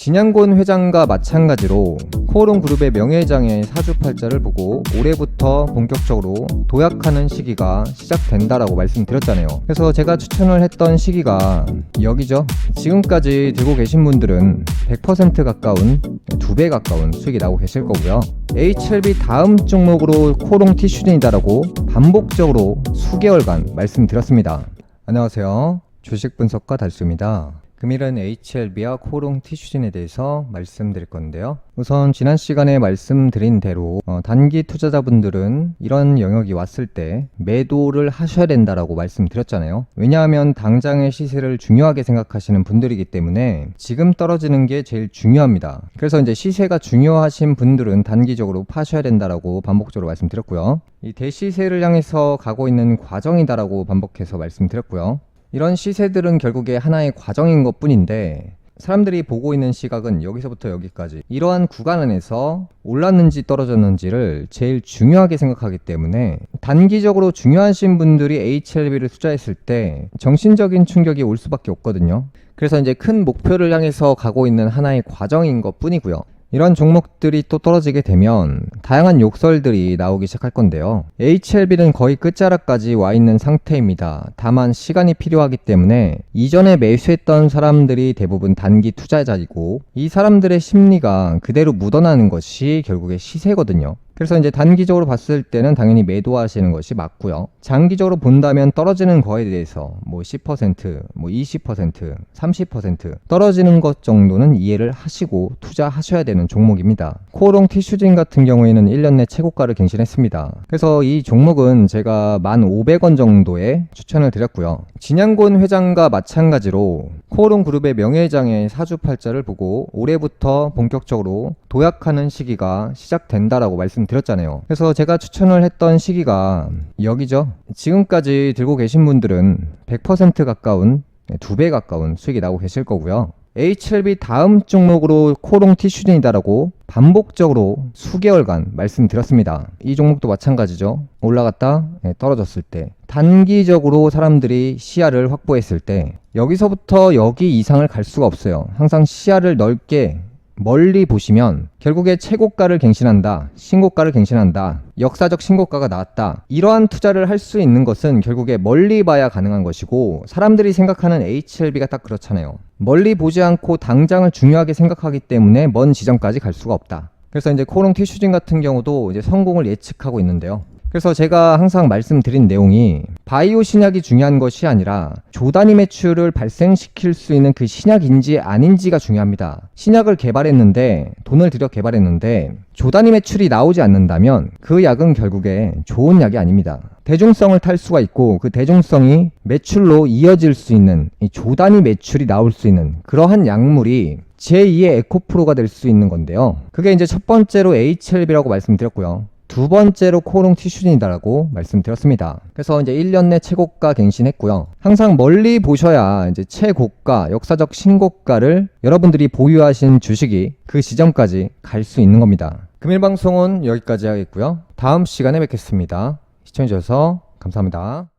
진양곤 회장과 마찬가지로 코오롱 그룹의 명예회장의 사주팔자를 보고 올해부터 본격적으로 도약하는 시기가 시작된다라고 말씀드렸잖아요. 그래서 제가 추천을 했던 시기가 여기죠. 지금까지 들고 계신 분들은 100% 가까운 두배 가까운 수익이 나오고 계실 거고요. HLB 다음 종목으로 코롱 티슈진이다라고 반복적으로 수개월간 말씀드렸습니다. 안녕하세요. 주식 분석가 달수입니다. 금일은 HLB와 코롱 티슈진에 대해서 말씀드릴 건데요. 우선 지난 시간에 말씀드린 대로 어, 단기 투자자분들은 이런 영역이 왔을 때 매도를 하셔야 된다라고 말씀드렸잖아요. 왜냐하면 당장의 시세를 중요하게 생각하시는 분들이기 때문에 지금 떨어지는 게 제일 중요합니다. 그래서 이제 시세가 중요하신 분들은 단기적으로 파셔야 된다라고 반복적으로 말씀드렸고요. 이 대시세를 향해서 가고 있는 과정이다라고 반복해서 말씀드렸고요. 이런 시세들은 결국에 하나의 과정인 것 뿐인데 사람들이 보고 있는 시각은 여기서부터 여기까지 이러한 구간 안에서 올랐는지 떨어졌는지를 제일 중요하게 생각하기 때문에 단기적으로 중요하신 분들이 HLB를 투자했을 때 정신적인 충격이 올 수밖에 없거든요. 그래서 이제 큰 목표를 향해서 가고 있는 하나의 과정인 것 뿐이고요. 이런 종목들이 또 떨어지게 되면 다양한 욕설들이 나오기 시작할 건데요. HLB는 거의 끝자락까지 와 있는 상태입니다. 다만 시간이 필요하기 때문에 이전에 매수했던 사람들이 대부분 단기 투자자이고 이 사람들의 심리가 그대로 묻어나는 것이 결국에 시세거든요. 그래서 이제 단기적으로 봤을 때는 당연히 매도하시는 것이 맞고요. 장기적으로 본다면 떨어지는 거에 대해서 뭐 10%, 뭐 20%, 30% 떨어지는 것 정도는 이해를 하시고 투자하셔야 되는 종목입니다. 코오롱 티슈진 같은 경우에는 1년 내 최고가를 갱신했습니다. 그래서 이 종목은 제가 1,500원 정도에 추천을 드렸고요. 진양곤 회장과 마찬가지로 코오롱 그룹의 명예회장의 사주팔자를 보고 올해부터 본격적으로 도약하는 시기가 시작된다라고 말씀드렸잖아요. 그래서 제가 추천을 했던 시기가 여기죠. 지금까지 들고 계신 분들은 100% 가까운 두배 가까운 수익이 나오고 계실 거고요. HLB 다음 종목으로 코롱 티슈진이다라고 반복적으로 수개월간 말씀드렸습니다. 이 종목도 마찬가지죠. 올라갔다 예, 떨어졌을 때 단기적으로 사람들이 시야를 확보했을 때 여기서부터 여기 이상을 갈 수가 없어요. 항상 시야를 넓게 멀리 보시면 결국에 최고가를 갱신한다, 신고가를 갱신한다, 역사적 신고가가 나왔다. 이러한 투자를 할 수 있는 것은 결국에 멀리 봐야 가능한 것이고 사람들이 생각하는 HLB가 딱 그렇잖아요. 멀리 보지 않고 당장을 중요하게 생각하기 때문에 먼 지점까지 갈 수가 없다. 그래서 이제 코롱 티슈진 같은 경우도 이제 성공을 예측하고 있는데요. 그래서 제가 항상 말씀드린 내용이 바이오 신약이 중요한 것이 아니라 조단위 매출을 발생시킬 수 있는 그 신약인지 아닌지가 중요합니다. 신약을 개발했는데 돈을 들여 개발했는데 조단위 매출이 나오지 않는다면 그 약은 결국에 좋은 약이 아닙니다. 대중성을 탈 수가 있고 그 대중성이 매출로 이어질 수 있는 이 조단위 매출이 나올 수 있는 그러한 약물이 제2의 에코프로가 될 수 있는 건데요. 그게 이제 첫 번째로 HLB라고 말씀드렸고요. 두 번째로 코롱 티슈진이다라고 말씀드렸습니다. 그래서 이제 1년 내 최고가 갱신했고요. 항상 멀리 보셔야 이제 최고가, 역사적 신고가를 여러분들이 보유하신 주식이 그 지점까지 갈 수 있는 겁니다. 금일 방송은 여기까지 하겠고요. 다음 시간에 뵙겠습니다. 시청해주셔서 감사합니다.